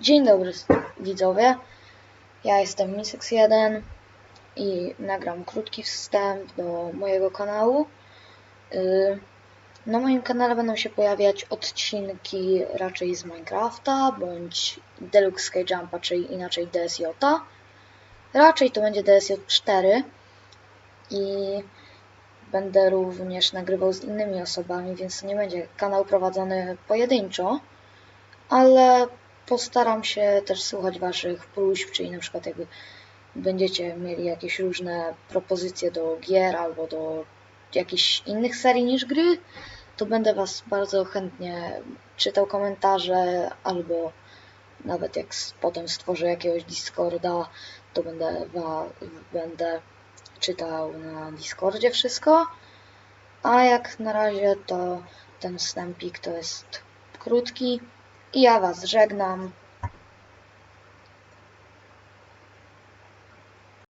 Dzień dobry widzowie, ja jestem Misex1 i nagram krótki wstęp do mojego kanału. Yy, Na moim kanale będą się pojawiać odcinki raczej z Minecrafta, bądź Deluxe Sky Jumpa, czyli inaczej DSJ. Raczej to będzie DSJ4 i będę również nagrywał z innymi osobami, więc to nie będzie kanał prowadzony pojedynczo, ale postaram się też słuchać Waszych próśb, czyli na przykład jakby będziecie mieli jakieś różne propozycje do gier albo do jakichś innych serii niż gry, to będę Was bardzo chętnie czytał komentarze albo nawet jak potem stworzę jakiegoś Discorda, to będę, wa, będę czytał na Discordzie wszystko. A jak na razie to ten wstępik to jest krótki i ja Was żegnam.